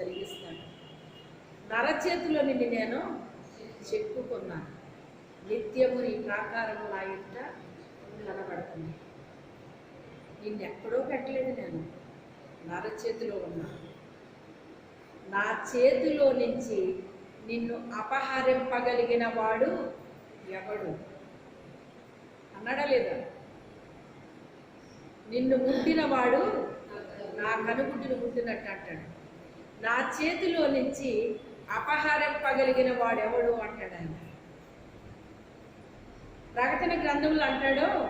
కలిగిస్తాను నరచేతిలో నేను చెక్కుకున్నాను నిత్యము నీ ప్రాకారం నా ఇంట కనబడుతుంది. నిన్నెక్కడో పెట్టలేదు నేను. నరచేతిలో ఉన్నా. నా చేతిలో నుంచి నిన్ను అపహరింపగలిగిన వాడు ఎవడు? అన్నాడా లేదా నిన్ను ముట్టినవాడు నా కనుగుడ్డును ముట్టినట్టు అంటాడు. నా చేతిలో నుంచి అపహరింపగలిగిన పగలిగిన ఎవడు అంటాడు ఆయన. ప్రకటన గ్రంథంలో అంటాడు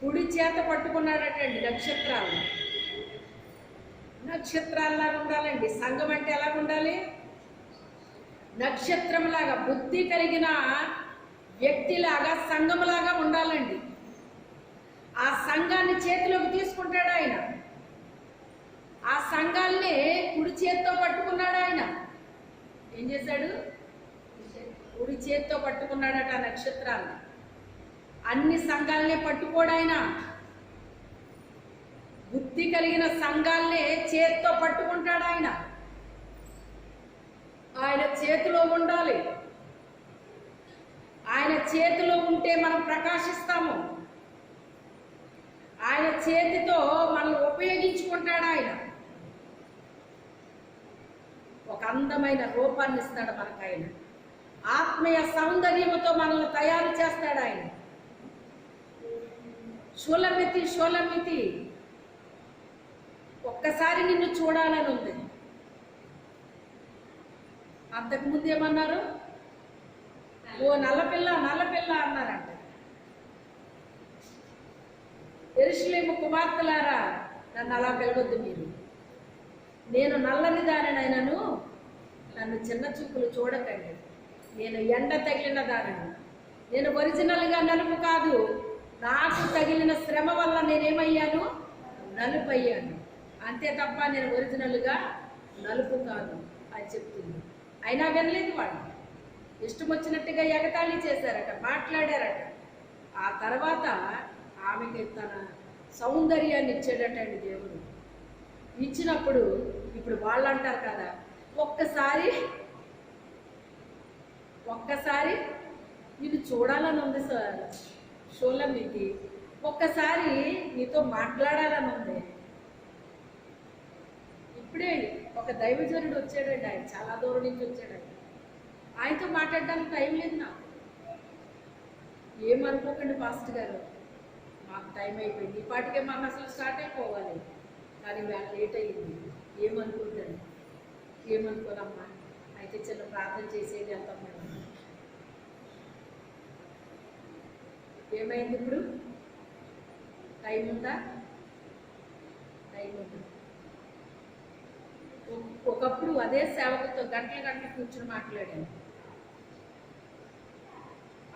కుడి చేత పట్టుకున్నాడటండి నక్షత్రాలు. నక్షత్రాల్లాగా ఉండాలండి. సంఘం అంటే ఎలా ఉండాలి? నక్షత్రంలాగా బుద్ధి కలిగిన వ్యక్తిలాగా సంఘంలాగా ఉండాలండి. ఆ సంఘాన్ని చేతిలోకి తీసుకుంటాడు ఆయన. సంఘాల్ని కుడి చేత్తో పట్టుకున్నాడు ఆయన. ఏం చేశాడు? కుడి చేత్తో పట్టుకున్నాడట ఆ నక్షత్రాన్ని. అన్ని సంఘాలనే పట్టుకోడు ఆయన. బుద్ధి కలిగిన సంఘాలనే చేత్తో పట్టుకుంటాడు ఆయన. ఆయన చేతిలో ఉండాలి. ఆయన చేతిలో ఉంటే మనం ప్రకాశిస్తాము. ఆయన చేతితో మనం ఉపయోగించుకుంటాడు ఆయన. ఒక అందమైన రూపాన్ని ఇస్తాడు మనకు ఆయన ఆత్మీయ సౌందర్యముతో మనల్ని తయారు చేస్తాడు ఆయన. శూలమితి షోలమితి. ఒక్కసారి నిన్ను చూడాలని ఉంది. అంతకుముందు ఏమన్నారు? ఓ నల్లపిల్ల నల్లపిల్ల అన్నారంట. ఎరుషులేము కుమార్తెలారా నన్ను అలా పిలవద్దు మీరు. నేను నల్లని దానినైనను నన్ను చిన్న చూపులు చూడకండి. నేను ఎండ తగిలిన దానిని. నేను ఒరిజినల్గా నలుపు కాదు. నాకు తగిలిన శ్రమ వల్ల నేనేమయ్యాను? నలుపు అయ్యాను అంతే తప్ప నేను ఒరిజినల్గా నలుపు కాదు అని చెప్తుంది. అయినా వినలేదు వాడు. ఇష్టం వచ్చినట్టుగా ఎగతాళి చేశారట మాట్లాడారట. ఆ తర్వాత ఆమెకి తన సౌందర్యాన్ని ఇచ్చేటట్టండి దేవుడు. ఇచ్చినప్పుడు ఇప్పుడు వాళ్ళు అంటారు కదా ఒక్కసారి ఒక్కసారి ఇది చూడాలని ఉంది సార్ షోలో మీకు. ఒక్కసారి నీతో మాట్లాడాలని ఉంది. ఇప్పుడే ఒక దైవజనుడు వచ్చాడండి ఆయన చాలా దూరం నుంచి వచ్చాడండి. ఆయనతో మాట్లాడడానికి టైం లేదు నాకు. ఏమనుకోకండి పాస్టర్ గారు. మాకు టైం అయిపోయింది. ఈ పాటికే మాకు అసలు స్టార్ట్ అయిపోవాలి. కానీ వేళ లేట్ అయ్యింది ఏమనుకుంటాను ఏమనుకోనమ్మా అయితే చిన్న ప్రార్థన చేసేది వెళ్తాం మేడం ఏమైంది ఇప్పుడు? టైం ఉందా? టైం ఉంది? ఒకప్పుడు అదే సేవకులతో గంటల గంటలు కూర్చుని మాట్లాడాను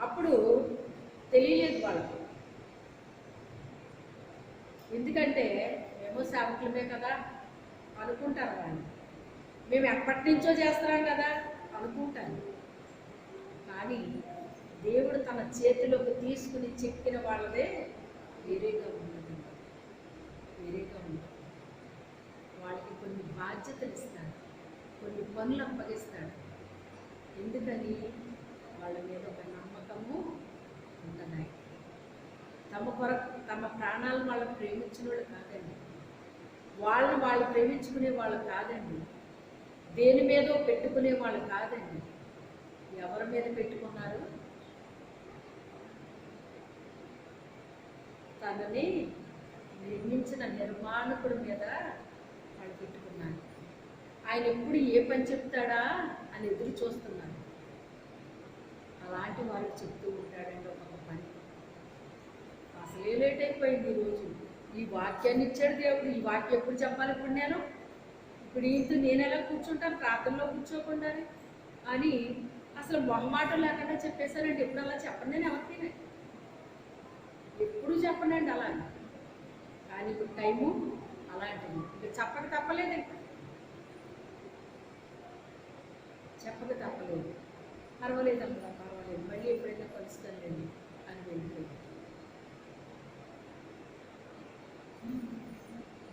అప్పుడు తెలియలేదు వాళ్ళకి. ఎందుకంటే మేము సేవకులమే కదా అనుకుంటారు వాళ్ళు. మేము ఎప్పటి నుంచో చేస్తున్నాం కదా అనుకుంటాను. కానీ దేవుడు తన చేతిలోకి తీసుకుని చెక్కిన వాళ్ళదే వేరేగా ఉన్నది. వేరేగా ఉంది వాళ్ళకి కొన్ని బాధ్యతలు ఇస్తాడు. కొన్ని పనులు అప్పగిస్తాడు. ఎందుకని? వాళ్ళ మీద ఒక నమ్మకము ఉండదాయి తమ కొరకు తమ ప్రాణాలను వాళ్ళు ప్రేమించిన వాళ్ళు కాదండి. వాళ్ళని వాళ్ళు ప్రేమించుకునే వాళ్ళు కాదండి. దేని మీదో పెట్టుకునే వాళ్ళు కాదండి. ఎవరి మీద పెట్టుకున్నారు? తనని నిర్మించిన నిర్మాణకుడి మీద వాళ్ళు పెట్టుకున్నారు. ఆయన ఎప్పుడు ఏ పని చెప్తాడా అని ఎదురు చూస్తున్నారు. అలాంటి వాళ్ళు చెప్తూ ఉంటాడండి ఒక పని. అసలే లేట్ అయిపోయింది ఈరోజు ఈ వాక్యాన్ని ఇచ్చాడు దేవుడు. ఈ వాక్యం ఎప్పుడు చెప్పాలి ఇప్పుడు నేను? ఇప్పుడు ఈయనతో నేను ఎలా కూర్చుంటాను ప్రార్థనలో కూర్చోకుండా అని? అసలు మొహమాటం లేకుండా చెప్పేశారంటే ఎప్పుడు అలా చెప్పండి నేను? ఎవరికైనా ఎప్పుడు చెప్పనండి అలా. కానీ ఇప్పుడు టైము అలాంటిది. ఇంకా చెప్పక తప్పలేదు చెప్పక తప్పలేదు. పర్వాలేదు అమ్మా పర్వాలేదు. మళ్ళీ ఎప్పుడైనా కలుస్తానులేండి అని వెళ్ళిపోయింది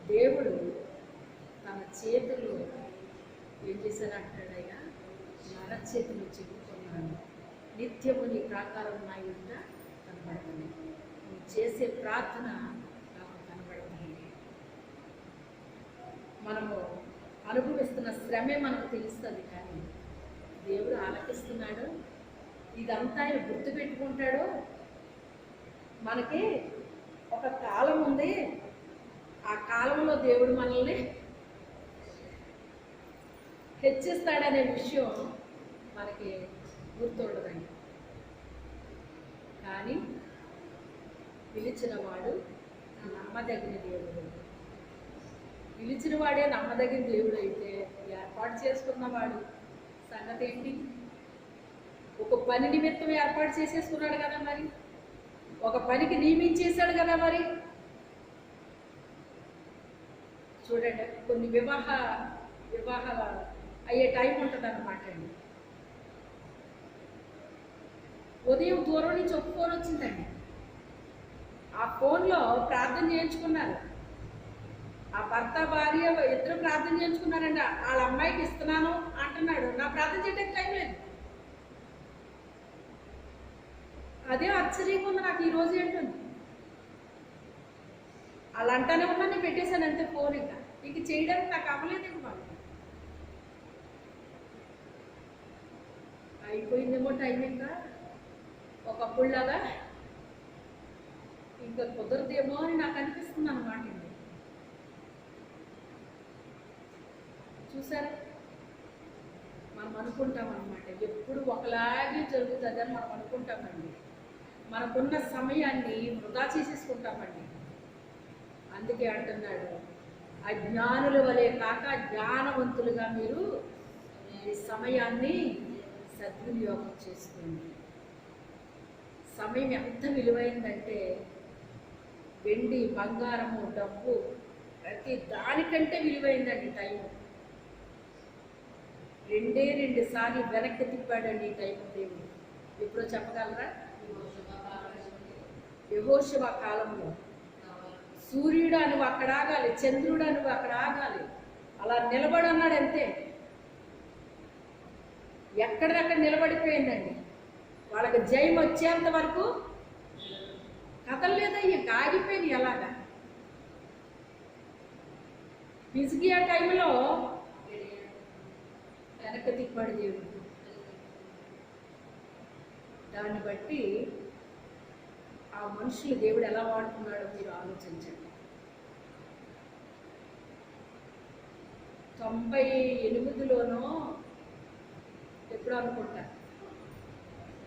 దేవుడు తన చేతులు చేశాను అంటాడయ్యా నరచేతులు చిక్కుకున్నాను నిత్యము నీ ప్రాకారం నా యుద్ధ కనబడుతుంది నువ్వు చేసే ప్రార్థన నాకు కనబడుతుంది మనము అనుభవిస్తున్న శ్రమే మనకు తెలుస్తుంది కానీ దేవుడు ఆలకిస్తున్నాడు. ఇదంతా ఆయన గుర్తుపెట్టుకుంటాడు మనకి ఒక కాలం ఉంది. ఆ కాలంలో దేవుడు మనల్ని హెచ్చిస్తాడనే విషయం మనకి గుర్తుండదండి. కానీ పిలిచిన వాడు నమ్మదగిన దేవుడు. పిలిచిన వాడే నమ్మదగిన దేవుడు అయితే ఏర్పాటు చేసుకున్నవాడు సంగతి ఏంటి? ఒక పని నిమిత్తం ఏర్పాటు చేసేసుకున్నాడు కదా మరి? ఒక పనికి నియమించేశాడు కదా మరి? చూడండి కొన్ని వివాహ వివాహ అయ్యే టైం ఉంటుంది అనమాట అండి. ఉదయం దూరం నుంచి ఒక ఫోన్ వచ్చిందండి. ఆ ఫోన్లో ప్రార్థన చేయించుకున్నారు. ఆ భర్త భార్య ఇద్దరు ప్రార్థన చేయించుకున్నారండి. వాళ్ళ అమ్మాయికి ఇస్తున్నాను అంటున్నాడు. నా ప్రార్థన చేయడానికి టైం లేదు. అదే ఆశ్చర్యంగా ఉంది నాకు ఈరోజు ఏంటండి అలా అంటానే ఉన్నా నేను పెట్టేశాను అంతే ఫోన్ ఇంకా. ఇంక చేయడానికి నాకు అవ్వలేదు ఇంక వాళ్ళు అయిపోయిందేమో టైం ఇంకా. ఒకప్పుడులాగా ఇంకా కుదరదేమో అని నాకు అనిపిస్తుంది అనమాట అండి చూసారా? మనం అనుకుంటాం అనమాట ఎప్పుడు ఒకలాగే జరుగుతుంది అని మనం అనుకుంటామండి. మనకున్న సమయాన్ని వృధా చేసేసుకుంటామండి. అందుకే అంటున్నాడు అజ్ఞానుల వలె కాక జ్ఞానవంతులుగా మీరు సమయాన్ని సద్వినియోగం చేసుకోండి సమయం ఎంత విలువైందంటే వెండి బంగారము డబ్బు ప్రతి దానికంటే విలువైందండి టైం రెండే రెండు సార్లు వెనక్కి తిప్పాడండి ఈ టైం దేవుడు. ఎప్పుడో చెప్పగలరా? యహోశివ కాలంలో. సూర్యుడు అని అక్కడ ఆగాలి చంద్రుడు అని అక్కడ ఆగాలి. అలా నిలబడన్నాడు అంతే ఎక్కడిదక్కడ నిలబడిపోయిందండి. వాళ్ళకి జయం వచ్చేంత వరకు కదలలేదయ్య ఆగిపోయింది ఎలాగా బిజిగి ఆ టైంలో వెనక తిప్పాడు దేవుడు. దాన్ని బట్టి ఆ మనుషులు దేవుడు ఎలా వాడుతున్నాడో మీరు ఆలోచించండి. తొంభై ఎనిమిదిలోనో ఎప్పుడు అనుకుంటా.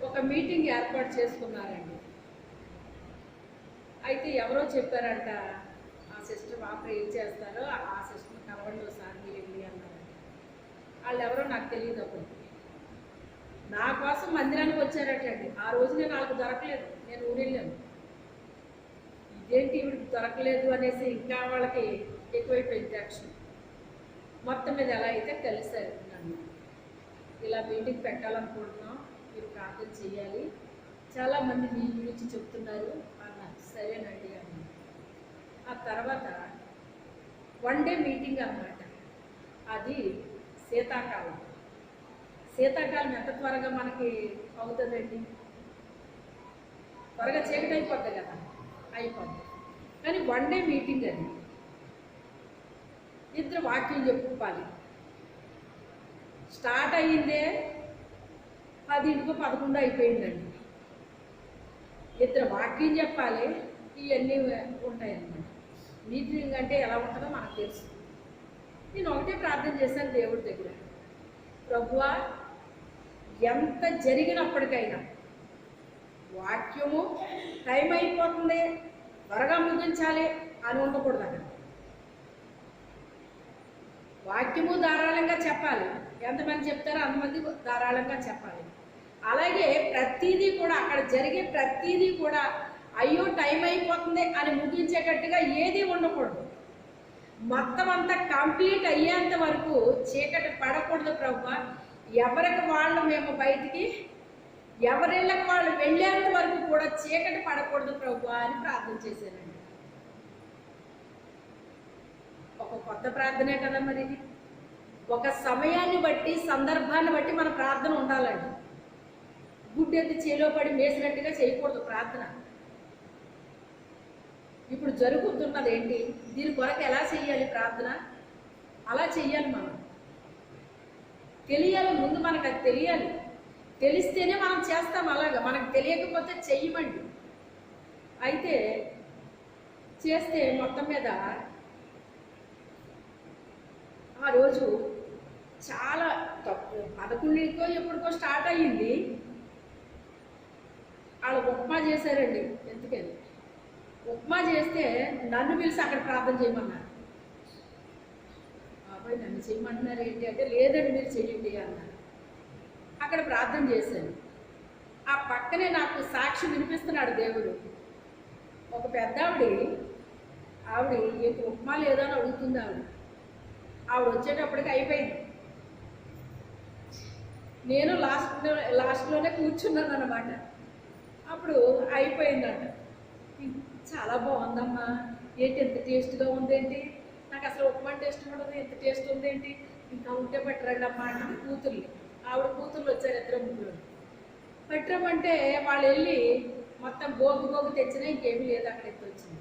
ఒక మీటింగ్ ఏర్పాటు చేసుకున్నారండి. అయితే ఎవరో చెప్పారంట ఆ సిస్టర్ ఆపరేట్ ఏం చేస్తారో ఆ సిస్టర్ కలవండి ఒకసారి మీరు వెళ్ళి అన్నారంట. వాళ్ళు ఎవరో నాకు తెలియదు అప్పుడు. నా కోసం మందిరానికి వచ్చారటండి. ఆ రోజు నేను వాళ్ళకి దొరకలేదు. నేను ఊరెళ్ళాను. ఇదేంటి ఇవిడికి దొరకలేదు అనేసి ఇంకా వాళ్ళకి ఎక్కువైపోయింది యాక్షన్. మొత్తం మీద ఎలా అయితే కలిశారు. ఇలా మీటింగ్ పెట్టాలనుకుంటున్నాం. మీరు ప్రార్థన చేయాలి. చాలామంది మీ గురించి చెప్తున్నారు. అన్నారు సరేనండి అన్నారు ఆ తర్వాత వన్ డే మీటింగ్ అన్నమాట. అది శీతాకాలం. శీతాకాలం ఎంత త్వరగా మనకి అవుతుందండి? త్వరగా చీకటి అయిపోద్ది కదా? అయిపోద్ది. కానీ వన్ డే మీటింగ్ అది. ఇద్దరు వాక్యం చెప్పుకోవాలి. స్టార్ట్ అయ్యిందే పదింటికో పదకొండు అయిపోయిందండి. ఇద్దరు వాక్యం చెప్పాలి ఇవన్నీ ఉంటాయన్నమాట. మీటింగ్ అంటే ఎలా ఉంటుందో మనకు తెలుసు. నేను ఒకటే ప్రార్థన చేశాను దేవుడి దగ్గర. ప్రభువా ఎంత జరిగినప్పటికైనా వాక్యము టైం అయిపోతుంది త్వరగా ముగించాలి అని ఉండకూడదు అక్కడ. వాక్యము ధారాళంగా చెప్పాలి. ఎంతమంది చెప్తారో అంతమంది ధారాళంగా చెప్పాలి. అలాగే ప్రతిదీ కూడా అక్కడ జరిగే ప్రతిదీ కూడా అయ్యో టైం అయిపోతుంది అని ముగించేటట్టుగా ఏది ఉండకూడదు. మొత్తం అంతా కంప్లీట్ అయ్యేంత వరకు చీకటి పడకూడదు ప్రభు. ఎవరికి వాళ్ళు మేము బయటికి ఎవరిళ్ళకి వాళ్ళు వెళ్ళేంత వరకు కూడా చీకటి పడకూడదు ప్రభు అని ప్రార్థన చేశానండి ఒక కొత్త ప్రార్థనే కదా మరి ఇది. ఒక సమయాన్ని బట్టి సందర్భాన్ని బట్టి మన ప్రార్థన ఉండాలండి. గుడ్డెత్తి చేలో పడి మేసినట్టుగా చేయకూడదు ప్రార్థన. ఇప్పుడు జరుగుతున్నది ఏంటి దీని కొరకు ఎలా చేయాలి ప్రార్థన? అలా చెయ్యాలి మనం. తెలియాలి ముందు మనకు అది తెలియాలి. తెలిస్తేనే మనం చేస్తాం అలాగా. మనకు తెలియకపోతే చెయ్యమండి. అయితే చేస్తే మొత్తం మీద ఆ రోజు చాలా తప్పు. పదకొండుకో ఎప్పటికో స్టార్ట్ అయ్యింది. వాళ్ళు ఉప్మా చేశారండి ఎందుకని? ఉప్మా చేస్తే నన్ను పిలిచి అక్కడ ప్రార్థన చేయమన్నారు. బాబాయ్ నన్ను చేయమంటున్నారు ఏంటి అంటే లేదండి మీరు చెయ్యండి అన్నారు. అక్కడ ప్రార్థన చేశాను. ఆ పక్కనే నాకు సాక్షి వినిపిస్తున్నాడు దేవుడు. ఒక పెద్ద ఆవిడ ఆవిడ ఇంక ఉప్మా లేదో? అని అడుగుతుంది ఆవిడ. ఆవిడ వచ్చేటప్పటికి అయిపోయింది. నేను లాస్ట్ లాస్ట్లోనే కూర్చున్నాను అనమాట అప్పుడు అయిపోయిందంట. చాలా బాగుందమ్మా. ఏంటి ఎంత టేస్ట్గా ఉందేంటి? నాకు అసలు ఉప్మా టేస్ట్ ఉండదు ఎంత టేస్ట్ ఉందేంటి? ఇంకా ఉంటే పట్టరండి అమ్మా అంటే కూతుర్లు ఆవిడ కూతుర్లు వచ్చారు ఇద్దరు ముగ్గురు. పట్టరమంటే వాళ్ళు వెళ్ళి మొత్తం గోగు గోగు తెచ్చినా ఇంకేమీ లేదు అక్కడ ఎత్తు వచ్చింది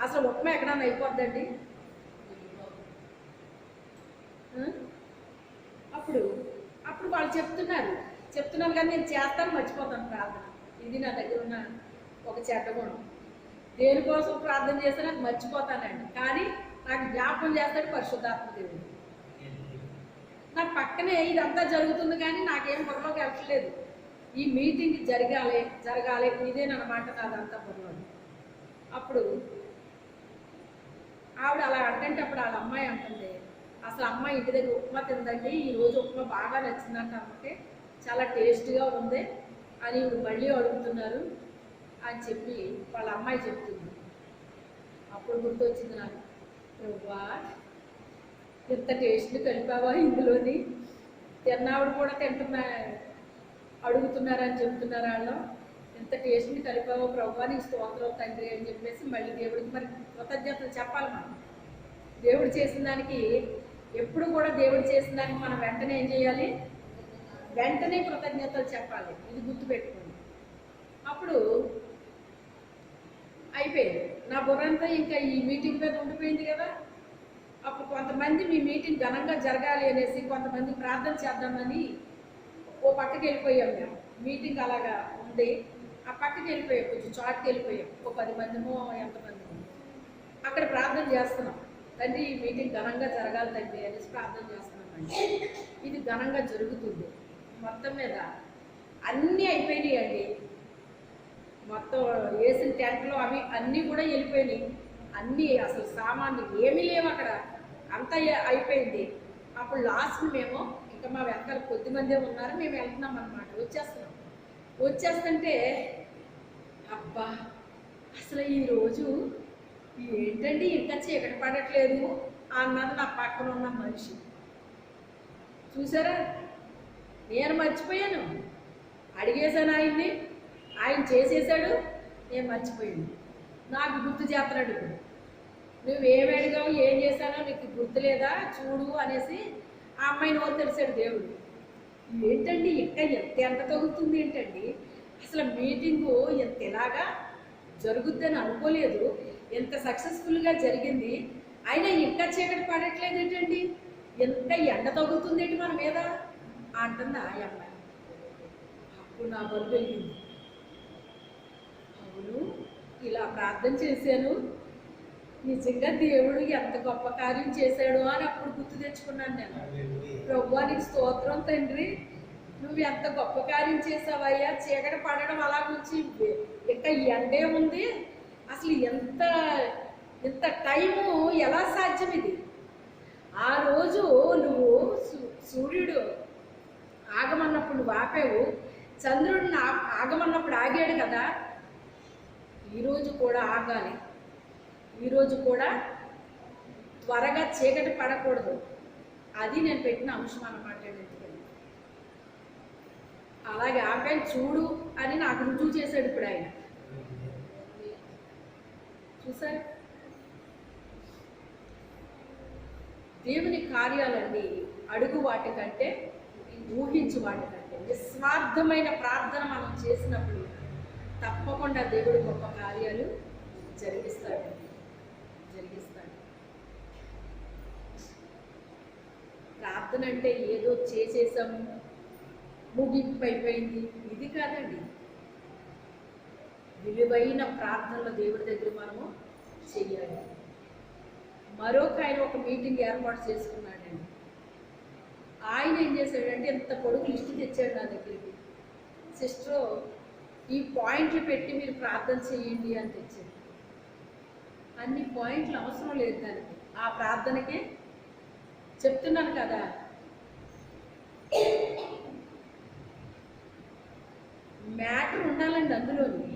అసలు ఉప్మా ఎక్కడన్నా అయిపోద్దండి? అప్పుడు అప్పుడు వాళ్ళు చెప్తున్నారు. చెప్తున్నారు కానీ నేను చేస్తాను మర్చిపోతాను ప్రార్థన. ఇది నా దగ్గర ఉన్న ఒక చెడ్డ గుణం. దేనికోసం ప్రార్థన చేస్తే నాకు మర్చిపోతానండి. కానీ నాకు జ్ఞాపకం చేస్తాడు పరిశుద్ధాత్మ దేవుడు. నా పక్కనే ఇదంతా జరుగుతుంది కానీ నాకేం బుర్రలోకి వెళ్ళట్లేదు. ఈ మీటింగ్ జరగాలి జరగాలి ఇదేనమాట నాదంతా బుర్రలో అప్పుడు ఆవిడ అలా అంటే అప్పుడు వాళ్ళ అమ్మాయి అంటుంది అసలు అమ్మ ఇంటి దగ్గర ఉప్మా తిందండి ఈ రోజు ఉప్మా బాగా నచ్చిందంట అమ్మకి. చాలా టేస్ట్గా ఉంది అని ఇప్పుడు మళ్ళీ అడుగుతున్నారు అని చెప్పి వాళ్ళ అమ్మాయి చెప్తుంది. అప్పుడు గుర్తొచ్చింది నాకు. ప్రభువా ఎంత టేస్ట్ కలిపావా ఇందులోని? తిన్నావిడ కూడా తింటున్నా అడుగుతున్నారని చెప్తున్నారు వాళ్ళు. ఎంత టేస్ట్ని కలిపావో ప్రభు నీ స్తోత్రం తండ్రి అని చెప్పేసి మళ్ళీ దేవుడికి మరి కృతజ్ఞతలు చెప్పాలి మనం. దేవుడు చేసిన దానికి ఎప్పుడు కూడా దేవుడు చేసిన దానికి మనం వెంటనే ఏం చేయాలి? వెంటనే కృతజ్ఞతలు చెప్పాలి. ఇది గుర్తుపెట్టుకోండి. అప్పుడు అయిపోయింది. నా బుర్రంతా ఇంకా ఈ మీటింగ్ మీద ఉండిపోయింది కదా. అప్పుడు కొంతమంది మీ మీటింగ్ ఘనంగా జరగాలి అనేసి కొంతమంది ప్రార్థన చేద్దామని ఓ పక్కకి వెళ్ళిపోయాం మేము. మీటింగ్ అలాగా ఉంది. ఆ పక్కకి వెళ్ళిపోయాం కొంచెం చాటుకి వెళ్ళిపోయాం. ఓ పది మందిమో ఎంతమంది అక్కడ ప్రార్థన చేస్తున్నాం. తండ్రి ఈ మీటింగ్ ఘనంగా జరగాలి తండ్రి అనేసి ప్రార్థన చేస్తున్నామండి. ఇది ఘనంగా జరుగుతుంది. మొత్తం మీద అన్నీ అయిపోయినాయి అండి మొత్తం వేసిన టెంట్లో అవి అన్నీ కూడా వెళ్ళిపోయినాయి. అన్నీ అసలు సామాన్లు ఏమీ లేవు అక్కడ. అంతా అయిపోయింది. అప్పుడు లాస్ట్ మేము ఇంకా మా వెనకాల కొద్ది మందే ఉన్నారు. మేము వెళ్తున్నాం అనమాట వచ్చేస్తున్నాం. వచ్చేస్తుంటే అబ్బా! అసలు ఈరోజు ఏంటండి ఇంకా చీకటి పడట్లేదు? అన్నది నా పక్కన ఉన్న మనిషి. చూసారా? నేను మర్చిపోయాను. అడిగేశాను ఆయన్ని. ఆయన చేసేసాడు నేను మర్చిపోయాను. నాకు గుర్తు చేస్తున్నాడు ఇప్పుడు. నువ్వేమి అడిగావు ఏం చేశానో నీకు గుర్తులేదా? చూడు అనేసి ఆ అమ్మాయి నోరు తెలిసాడు దేవుడు. ఏంటండి ఇంకా ఎంత ఎంత తగ్గుతుంది ఏంటండి? అసలు మీటింగు ఎంత ఎలాగా జరుగుద్దని అనుకోలేదు. ఎంత సక్సెస్ఫుల్గా జరిగింది. అయినా ఇంకా చీకటి పడట్లేదు ఏంటండి? ఎంత ఎండ తగ్గుతుంది ఏంటి మన మీద? అంటుంది ఆ అమ్మాయి. అప్పుడు నా బరువు వెలిగింది అవును ఇలా ప్రార్థన చేశాను. నిజంగా దేవుడు ఎంత గొప్ప కార్యం చేశాడు అని అప్పుడు గుర్తు తెచ్చుకున్నాను నేను. ప్రభు నీకు స్తోత్రం తండ్రి. నువ్వు ఎంత గొప్ప కార్యం చేసావయ్యా చీకటి పడడం అలా గురించి ఇంకా ఎండే ఉంది. అసలు ఎంత ఇంత టైము ఎలా సాధ్యం ఇది? ఆ రోజు నువ్వు సూ- సూర్యుడు ఆగమన్నప్పుడు నువ్వు ఆపావు. చంద్రుడిని ఆగమన్నప్పుడు ఆగాడు కదా. ఈరోజు కూడా ఆగాలి. ఈరోజు కూడా త్వరగా చీకటి పడకూడదు. అది నేను పెట్టిన అంశం అన్నమాట. అలాగే ఆమె చూడు అని నాకు రుజువు చేశాడు ఇప్పుడు ఆయన. చూసారు? దేవుని కార్యాలన్నీ అడుగు వాటి కంటే ఊహించు వాటి కంటే నిస్వార్థమైన ప్రార్థన మనం చేసినప్పుడు తప్పకుండా దేవుడు గొప్ప కార్యాలు జరిగిస్తాడు. జరిగిస్తాడు. ప్రార్థన అంటే ఏదో చేసేసాము ముగింపు అయిపోయింది ఇది కాదండి. విలువైన ప్రార్థనలు దేవుడి దగ్గర మనము చెయ్యాలి. మరొక ఆయన ఒక మీటింగ్ ఏర్పాటు చేసుకున్నాడండి. ఆయన ఏం చేశాడంటే ఇంత పొడుగు లిస్ట్ తెచ్చాడు నా దగ్గరికి. సిస్టర్ ఈ పాయింట్లు పెట్టి మీరు ప్రార్థన చేయండి అని తెచ్చాడు. అన్ని పాయింట్లు అవసరం లేదు దానికి. ఆ ప్రార్థనకే చెప్తున్నాను కదా మ్యాటర్ ఉండాలండి అందులోని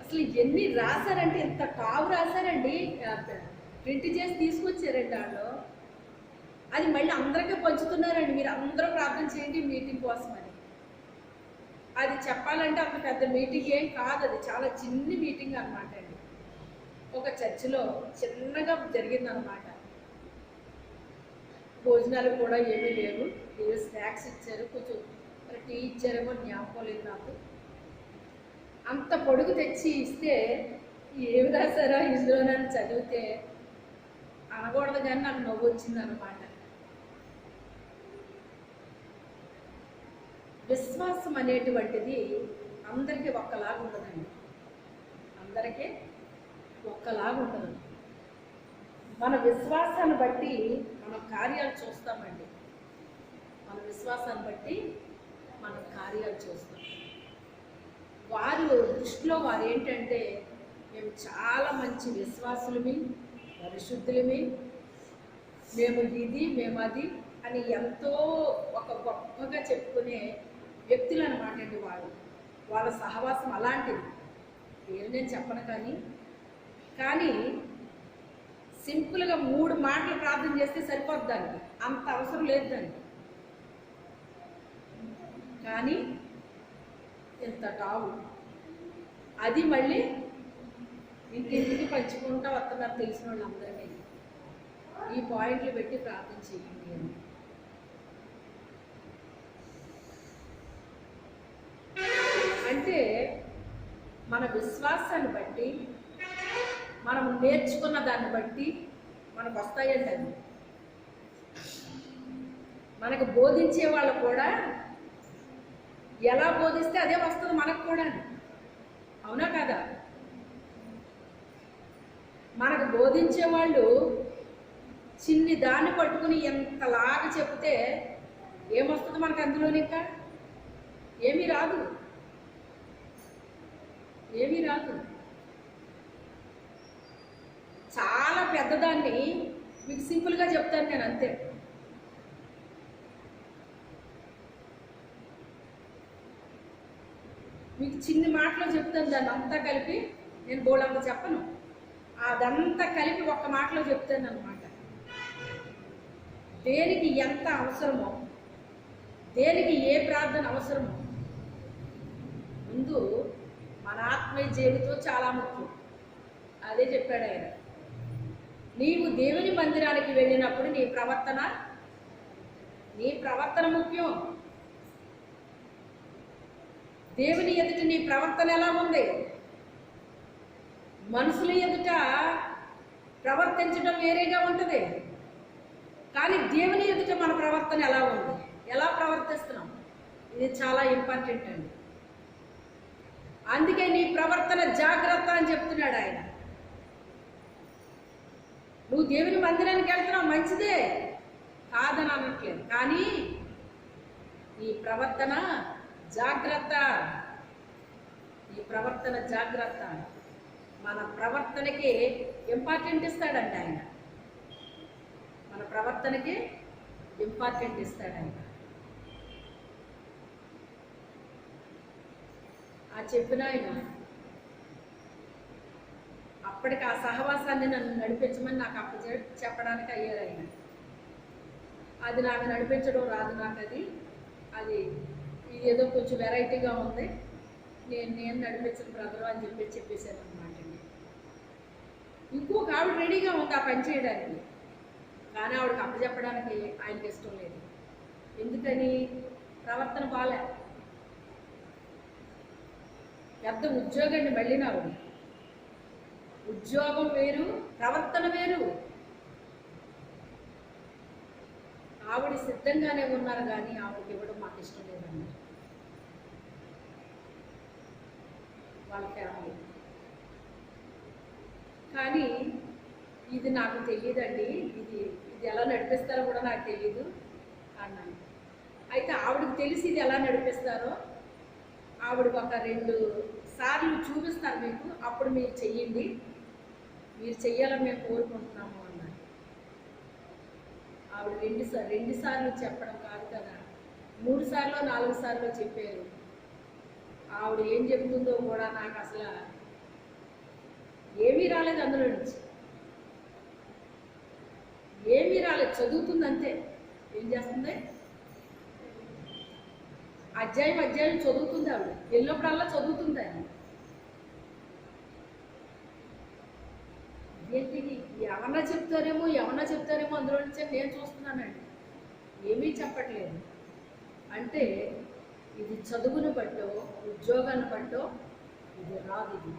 అసలు ఎన్ని రాశారంటే ఎంత టావు రాశారండి. ప్రింట్ చేసి తీసుకొచ్చారండి వాళ్ళు. అది మళ్ళీ అందరికీ పంచుతున్నారండి. మీరు అందరూ ప్రార్థన చేయండి మీటింగ్ కోసం అని అది చెప్పాలంటే అంత పెద్ద మీటింగ్ ఏం కాదు. అది చాలా చిన్ని మీటింగ్ అనమాట అండి. ఒక చర్చిలో చిన్నగా జరిగిందనమాట భోజనాలు కూడా ఏమీ లేవు. ఏదో స్నాక్స్ ఇచ్చారు. కొంచెం టీ ఇచ్చారేమో జ్ఞాపకం లేదు నాకు. అంత పొడుగు తెచ్చి ఇస్తే ఏమి రాశారో ఇందులో నన్ను చదివితే అనకూడదు కానీ నాకు నవ్వు వచ్చింది అనమాట విశ్వాసం అనేటువంటిది అందరికీ ఒక్కలాగా ఉండదండి. అందరికీ ఒక్కలాగా ఉండదు. మన విశ్వాసాన్ని బట్టి మన కార్యాలు చూస్తామండి. మన విశ్వాసాన్ని బట్టి మన కార్యాలు చూస్తాం. వారు దృష్టిలో వారు ఏంటంటే మేము చాలా మంచి విశ్వాసులమి పరిశుద్ధులమి మేము ఇది మేము అది అని ఎంతో ఒక గొప్పగా చెప్పుకునే వ్యక్తులు అనమాట అండి వారు. వాళ్ళ సహవాసం అలాంటిది. పేరు నేను చెప్పను కానీ కానీ సింపుల్గా మూడు మాటలు ప్రార్థన చేస్తే సరిపోద్ది దానికి అంత అవసరం లేదు దానికి కానీ ఇంత టావు? అది మళ్ళీ ఇంటింటికి పంచుకుంటూ వస్తున్నారు తెలిసిన వాళ్ళందరికీ ఈ పాయింట్లు పెట్టి ప్రార్థన చేయండి అని. అంటే మన విశ్వాసాన్ని బట్టి మనం నేర్చుకున్న దాన్ని బట్టి మనకు వస్తాయండి అది మనకు బోధించే వాళ్ళు కూడా ఎలా బోధిస్తే అదే వస్తుంది మనకు కూడా అవునా కదా? మనకు బోధించే వాళ్ళు చిన్ని దాన్ని పట్టుకుని ఎంతలాగా చెప్తే ఏమొస్తుంది మనకు అందులో ఇంకా? ఏమీ రాదు. ఏమీ రాదు. చాలా పెద్దదాన్ని మీకు సింపుల్గా చెప్తాను నేను అంతే. మీకు చిన్ని మాటలో చెప్తాను దాన్ని అంతా కలిపి నేను బోలంత చెప్పను. అదంతా కలిపి ఒక్క మాటలో చెప్తాను అనమాట దేనికి ఎంత అవసరమో దేనికి ఏ ప్రార్థన అవసరమో. ముందు మన ఆత్మీయ జీవితం చాలా ముఖ్యం. అదే చెప్పాడు ఆయన. నీవు దేవుని మందిరానికి వెళ్ళినప్పుడు నీ ప్రవర్తన నీ ప్రవర్తన ముఖ్యం. దేవుని ఎదుట నీ ప్రవర్తన ఎలా ఉంది? మనుషుల ఎదుట ప్రవర్తించడం వేరేగా ఉంటుంది. కానీ దేవుని ఎదుట మన ప్రవర్తన ఎలా ఉంది? ఎలా ప్రవర్తిస్తున్నాం? ఇది చాలా ఇంపార్టెంట్ అండి. అందుకే నీ ప్రవర్తన జాగ్రత్త అని చెప్తున్నాడు ఆయన. నువ్వు దేవుని మందిరానికి వెళ్తున్నావు మంచిదే. కాదని అనట్లేదు. కానీ నీ ప్రవర్తన జాగ్రత్త. ఈ ప్రవర్తన జాగ్రత్త మన ప్రవర్తనకి ఇంపార్టెంట్ ఇస్తాడంట ఆయన. మన ప్రవర్తనకి ఇంపార్టెంట్ ఇస్తాడు ఆయన ఆ చెప్పిన ఆయన అప్పటికి ఆ సహవాసాన్ని నన్ను నడిపించమని నాకు అప్ప చెప్పడానికి అయ్యారు ఆయన. అది నాకు నడిపించడం రాదు నాకు అది. అది ఇది ఏదో కొంచెం వెరైటీగా ఉంది. నేను నేను నడిపించిన బ్రదరు అని చెప్పి చెప్పేశాను అనమాట అండి. ఇంకొక ఆవిడ రెడీగా ఉంది ఆ పని చేయడానికి. కానీ ఆవిడకి అప్పచెప్పడానికి ఆయనకి ఇష్టం లేదు. ఎందుకని? ప్రవర్తన బాలే. పెద్ద ఉద్యోగాన్ని మళ్ళీ నాకు ఉద్యోగం వేరు ప్రవర్తన వేరు. ఆవిడ సిద్ధంగానే ఉన్నారు కానీ ఆవిడకి ఇవ్వడం మాకు ఇష్టం లేదన్నారు వాళ్ళ ఫ్యామిలీ కానీ ఇది నాకు తెలియదండి ఇది ఇది ఎలా నడిపిస్తారో కూడా నాకు తెలియదు అన్నాను. అయితే ఆవిడకి తెలిసి ఇది ఎలా నడిపిస్తారో ఆవిడకి ఒక రెండు సార్లు చూపిస్తారు మీకు. అప్పుడు మీరు చెయ్యండి. మీరు చెయ్యాలని మేము కోరుకుంటున్నాము అన్నారు ఆవిడ రెండు సార్లు రెండు సార్లు చెప్పడం కాదు కదా. మూడు సార్లు నాలుగు సార్లు చెప్పారు. ఆవిడ ఏం చెబుతుందో కూడా నాకు అసలు ఏమీ రాలేదు అందులో నుంచి. ఏమీ రాలేదు చదువుతుంది అంతే ఏం చేస్తుంది? అధ్యాయం అధ్యాయం చదువుతుంది ఆవిడ. వెళ్ళినప్పుడల్లా చదువుతుంది ఆవిడ. ఏంటి ఎవరన్నా చెప్తారేమో ఎవరన్నా చెప్తారేమో అందులో నుంచే నేను చూస్తున్నానండి. ఏమీ చెప్పట్లేదు. అంటే ఇది చదువును బట్టో ఉద్యోగాన్ని బట్టో ఇది రాదు ఇది.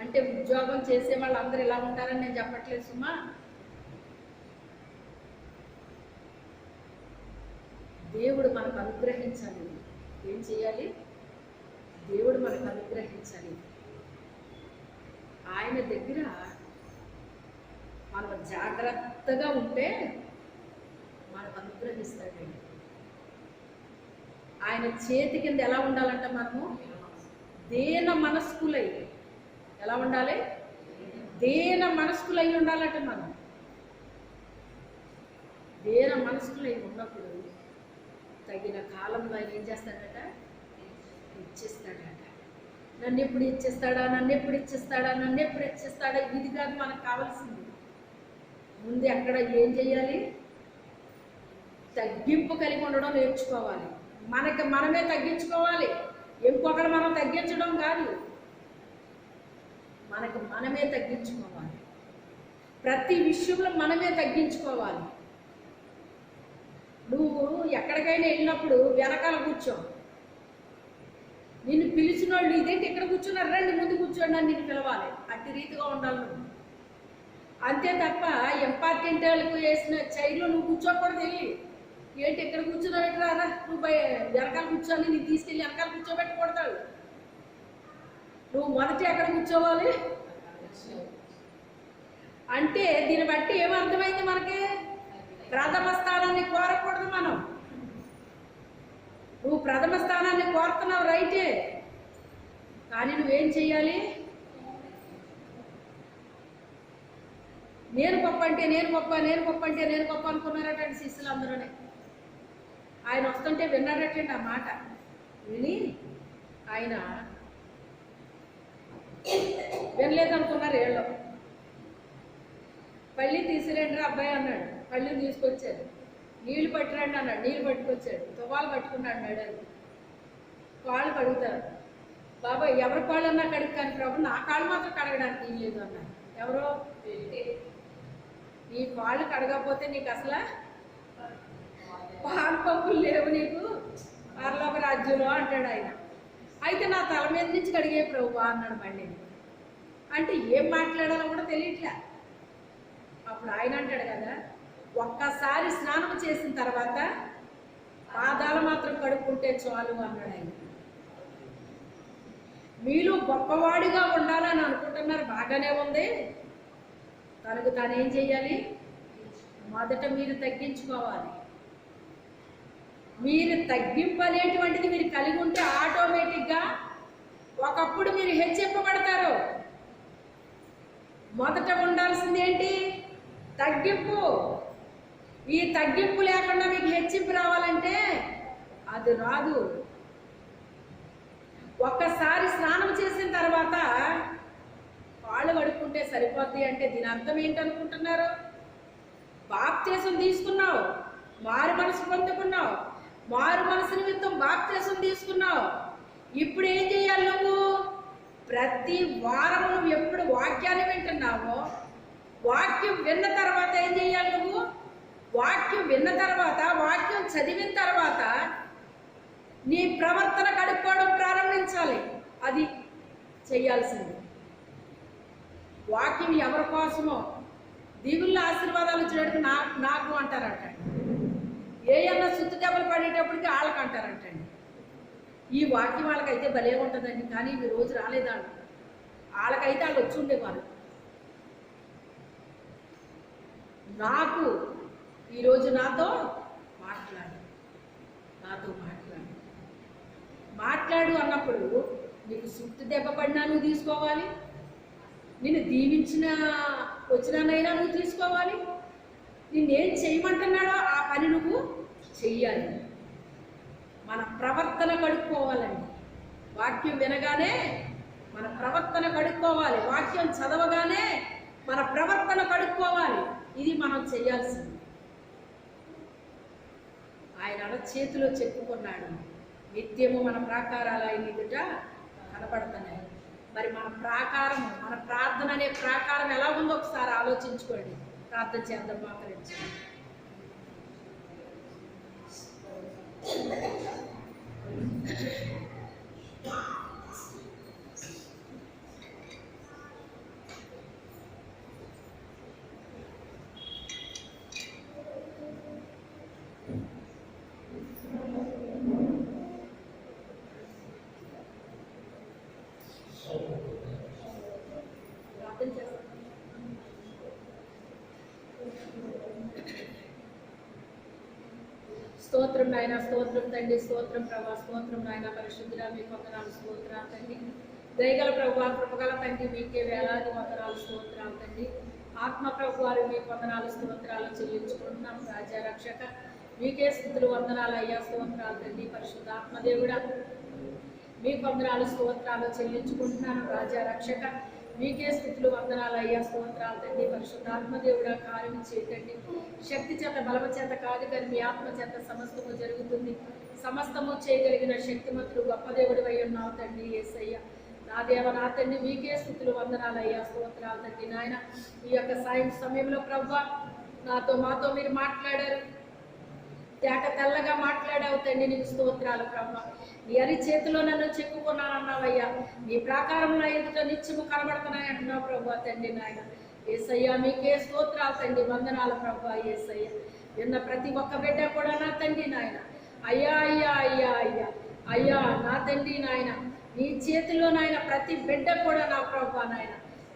అంటే ఉద్యోగం చేసే వాళ్ళందరూ ఇలా ఉంటారని నేను చెప్పట్లేదు సుమా. దేవుడు మనకు అనుగ్రహించాలి. ఏం చేయాలి? దేవుడు మనకు అనుగ్రహించాలి. ఆయన దగ్గర మనం జాగ్రత్తగా ఉంటే మనకు అనుగ్రహిస్తాడండి. ఆయన చేతి కింద ఎలా ఉండాలంట మనము? దేన మనస్కులై. ఎలా ఉండాలి? దేన మనస్కులై ఉండాలంట మనం. దేన మనస్కులై ఉన్నప్పుడు తగిన కాలంలో ఆయన ఏం చేస్తాడట? ఇచ్చేస్తాడట. నన్ను ఎప్పుడు ఇచ్చేస్తాడా? నన్ను ఎప్పుడు ఇచ్చేస్తాడా? నన్ను ఎప్పుడు ఇచ్చేస్తాడా? ఇది కాదు మనకు కావాల్సింది. ముందు ఎక్కడ ఏం చేయాలి? తగ్గింపు కలిగి ఉండడం నేర్చుకోవాలి. మనకి మనమే తగ్గించుకోవాలి. ఇంకొకరు మనం తగ్గించడం కాదు. మనకు మనమే తగ్గించుకోవాలి. ప్రతి విషయంలో మనమే తగ్గించుకోవాలి. నువ్వు ఎక్కడికైనా వెళ్ళినప్పుడు వెనకాల కూర్చో. నిన్ను పిలిచిన వాళ్ళు ఇదేంటి ఇక్కడ కూర్చున్నారు? రండి ముందు కూర్చోండి అని నిన్ను పిలవాలి. అట్టి రీతిగా ఉండాలి నువ్వు. అంతే తప్ప ఇంపార్టెంట్ వాళ్ళకు వేసిన చైర్లో నువ్వు కూర్చోకూడదు వెళ్ళి. ఏంటి ఇక్కడ కూర్చున్నావు? రారా? నువ్వు వెనకాల కూర్చొని నీకు తీసుకెళ్ళి వెనకాల కూర్చోబెట్టకూడతాడు నువ్వు మొదట ఎక్కడ కూర్చోవాలి? అంటే దీన్ని బట్టి ఏమర్థమైంది మనకి? ప్రథమ స్థానాన్ని కోరకూడదు మనం. నువ్వు ప్రథమ స్థానాన్ని కోరుతున్నావు రైటే. కానీ నువ్వేం చెయ్యాలి? నేను గొప్ప అంటే నేను గొప్ప నేను గొప్ప అంటే నేను గొప్ప అనుకున్నారట శిష్యులు అందరూనే ఆయన వస్తుంటే విన్నారటండి ఆ మాట. విని ఆయన వినలేదనుకున్నారు ఏళ్ళు. పళ్ళి తీసిరండి అబ్బాయి అన్నాడు. పళ్ళి తీసుకొచ్చారు నీళ్ళు పట్టిరండి అన్నాడు. నీళ్ళు పట్టుకొచ్చాడు. తువాలు పట్టుకున్నాడు మేడలు కాళ్ళు కడుగుతారు. బాబాయ్ ఎవరి కాళ్ళన్నా కడిగి కానీ ప్రభు. నా కాళ్ళు మాత్రం కడగడానికి ఏం లేదు అన్నాడు. ఎవరో? నీ కాళ్ళు కడగకపోతే నీకు అసలు పాలు పంపులు లేవు నీకు? పరలోక రాజ్యంలో అంటాడు ఆయన. అయితే నా తల మీద నుంచి కడిగే ప్రభు అన్నాడు మళ్ళీ అంటే ఏం మాట్లాడాలో కూడా తెలియట్లే. అప్పుడు ఆయన అంటాడు కదా ఒక్కసారి స్నానం చేసిన తర్వాత పాదాలు మాత్రం కడుక్కుంటే చాలు అన్నాడు ఆయన. మీలో గొప్పవాడిగా ఉండాలని అనుకుంటున్నారు బాగానే ఉంది. తనకు తాను ఏం చేయాలి మొదట మీరు తగ్గించుకోవాలి. మీరు తగ్గింపు అనేటువంటిది మీరు కలిగి ఉంటే ఆటోమేటిక్గా ఒకప్పుడు మీరు హెచ్చింపబడతారు మొదట ఉండాల్సింది ఏంటి? తగ్గింపు. ఈ తగ్గింపు లేకుండా మీకు హెచ్చింపు రావాలంటే అది రాదు. ఒక్కసారి స్నానం చేసిన తర్వాత కాళ్ళు కడుక్కుంటే సరిపోద్ది అంటే దీని అర్థం ఏంటనుకుంటున్నారు బాప్తీసం తీసుకున్నావు మారు మనసు పొందుకున్నావు మారు మనసు నిమిత్తం బాప్తీసం తీసుకున్నావు. ఇప్పుడు ఏం చేయాలి నువ్వు? ప్రతి వారం నువ్వు ఎప్పుడు వాక్యాన్ని వింటున్నావో వాక్యం విన్న తర్వాత ఏం చేయాలి నువ్వు? వాక్యం విన్న తర్వాత వాక్యం చదివిన తర్వాత నీ ప్రవర్తన కడుక్కోవడం ప్రారంభించాలి. అది చేయాల్సింది. వాక్యం ఎవరి కోసమో? దేవుళ్ళ ఆశీర్వాదాలు ఇచ్చినట్టు నా నాకు అంటారంట. ఏయన్నా సుత్తు దెబ్బలు పడేటప్పటికి వాళ్ళకి అంటారంటండి. ఈ వాక్యం వాళ్ళకైతే భలే ఉంటుందండి కానీ ఈ రోజు రాలేదా వాళ్ళకైతే వాళ్ళు వచ్చి ఉండేవారు. నాకు ఈరోజు నాతో మాట్లాడు నాతో మాట్లాడు. మాట్లాడు అన్నప్పుడు నీకు సుత్తు దెబ్బ పడినా నువ్వు తీసుకోవాలి? నిన్ను దీవించిన వచ్చినానైనా నువ్వు తీసుకోవాలి? నిన్నేం చేయమంటున్నాడో ఆ పని నువ్వు చెయ్యాలి. మన ప్రవర్తన కడుక్కోవాలండి. వాక్యం వినగానే మన ప్రవర్తన కడుక్కోవాలి. వాక్యం చదవగానే మన ప్రవర్తన కడుక్కోవాలి. ఇది మనం చేయాల్సింది ఆయన అడ చేతిలో చెప్పుకున్నాడు. నిత్యము మన ప్రాకారాలు ఆయన ఎదుట కనపడుతున్నాయి. మరి మన ప్రాకారం మన ప్రార్థన అనే ప్రాకారం ఎలా ఉందో ఒకసారి ఆలోచించుకోండి. ప్రార్థన చేద్దాం మోకరించి ప్రార్థన చేస్తాం స్తోత్రం నాయన స్తోత్రం తండ్రి స్తోత్రం ప్రభా స్తోత్రం నాయన పరిశుద్ధుడా మీ వందనాలు స్తోత్రాలు తండ్రి. దయగల ప్రభు కృపగల తండ్రి మీకే వేలాది వందనాలు స్తోత్రాలు తండ్రి. ఆత్మ ప్రభు వారు మీ వందనాలు స్తోత్రాలు చెల్లించుకుంటున్నాం. రాజా రక్షక మీకే స్థుతులు వందనాలు అయ్యా స్తోత్రాలు తండ్రి. పరిశుద్ధ ఆత్మదేవుడ మీ వందనాలు స్తోత్రాలు చెల్లించుకుంటున్నాను. రాజా రక్షక మీకే స్థితులు వందనాలు అయ్యా స్తోత్రాలు తండ్రి పరిశుద్ధాత్మదేవుడా కార్యం చేయకండి శక్తి చేత బలమ చేత కాదు కానీ మీ ఆత్మ చేత సమస్తము జరుగుతుంది. సమస్తము చేయగలిగిన శక్తిమంతుడు గొప్ప దేవుడు అయి ఉన్నావు తండ్రి ఏసయ్య. నా దేవ నా తండ్రి మీకే స్థితులు వందనాలు అయ్యా స్తోత్రాలు తండ్రి నాయన. ఈ యొక్క సాయం సమయంలో ప్రవ్వ నాతో మాతో మీరు మాట్లాడారు. తేట తెల్లగా మాట్లాడావు తండ్రి నీకు స్తోత్రాలు బ్రహ్మ నీ అరి చేతిలో నన్ను చెక్కుకున్నానన్నావయ్యా. నీ ప్రాకారంలో ఎదుట నిత్యము కనబడుతున్నాయి అంటున్నావు ప్రభా తండ్రి నాయన. ఏసయ్యా మీకే స్తోత్రాలు తండ్రి వందనాలు ప్రభా ఏసయ్య. విన్న ప్రతి ఒక్క బిడ్డ కూడా నా తండ్రి నాయన. అయ్యా అయ్యా అయ్యా అయ్యా. అయ్యా నా తండ్రి నాయన. నీ చేతిలో నాయన ప్రతి బిడ్డ కూడా నా ప్రభా నాయన.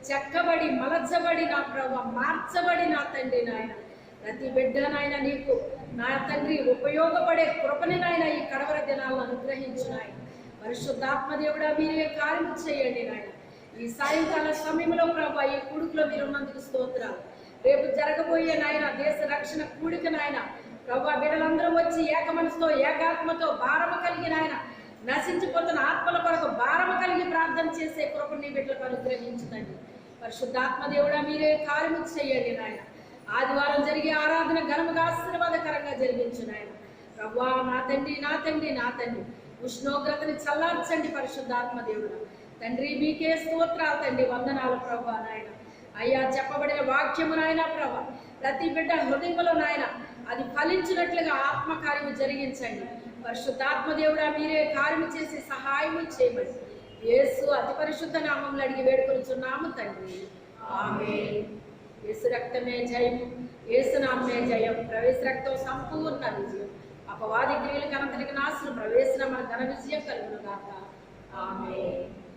చెక్కబడి మలచబడి నా ప్రభా మార్చబడి నా తండ్రి నాయన. ప్రతి బిడ్డ నాయన నీకు నా తండ్రి ఉపయోగపడే కృపని నాయన ఈ కడవర దినాలను అనుగ్రహించినాయి. పరిశుద్ధాత్మ దేవుడా మీరే కార్యం చేయండి నాయన. ఈ సాయంకాల సమయంలో ప్రభా ఈ కూడుకులో మీరు ఉన్నందుకు స్తోత్రాలు. రేపు జరగబోయే నాయన దేశ రక్షణ కూడిక నాయన ప్రభా బిడలందరూ వచ్చి ఏక మనసుతో ఏకాత్మతో భారము కలిగి నాయన నశించిపోతున్న ఆత్మల కొరకు భారము కలిగి ప్రార్థన చేసే కృపని బిడ్డలకు అనుగ్రహించదండి పరిశుద్ధాత్మ దేవుడా మీరే కార్యము చేయండి నాయన. ఆదివారం జరిగే ఆరాధన ఘనముగా ఆశీర్వాదకరంగా జరిగించు నాయన ప్రభా నా తండ్రి నా తండ్రి నా తండ్రి ఉష్ణోగ్రతని చల్లార్చండి పరిశుద్ధాత్మ దేవుడు. తండ్రి మీకే స్తోత్రాలు తండ్రి వందనాలు ప్రభా నాయన. అయ్యా చెప్పబడిన వాక్యము నాయన ప్రభా ప్రతి బిడ్డ హృదయంలో నాయన అది ఫలించినట్లుగా ఆత్మకార్యము జరిగించండి. పరిశుద్ధాత్మ దేవుడా మీరే కార్యము చేసి సహాయము చేయమని. యేసు అతి పరిశుద్ధ నామంలో అడిగి వేడుకొలుచున్నాము తండ్రి. ఆమె యేసు రక్తమే జయము యేసు నామే జయం. ప్రవేశ రక్తం సంపూర్ణ విజయం. అపవాది క్రియలు కనతలికి నాశనం. ప్రవేశన మన ఘన విజయం కలుగును గాక ఆమె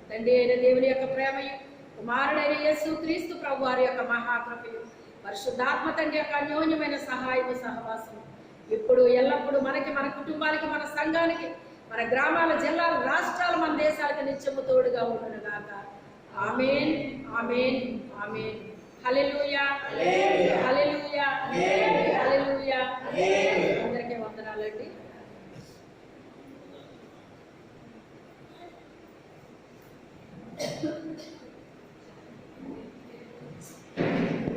తండ్రి అయిన దేవుని యొక్క ప్రేమయు కుమారుడైన యేసు క్రీస్తు ప్రభు వారి యొక్క మహాకృపయు పరిశుద్ధాత్మ తండ్రి యొక్క అన్యోన్యమైన సహాయము సహవాసము. ఇప్పుడు ఎల్లప్పుడూ మనకి మన కుటుంబాలకి మన సంఘానికి మన గ్రామాల జిల్లాల రాష్ట్రాల మన దేశాలకు నిత్యము తోడుగా ఉండును గాక amen amen amen. Hallelujah hallelujah hallelujah అందరికీ వందనాలండి.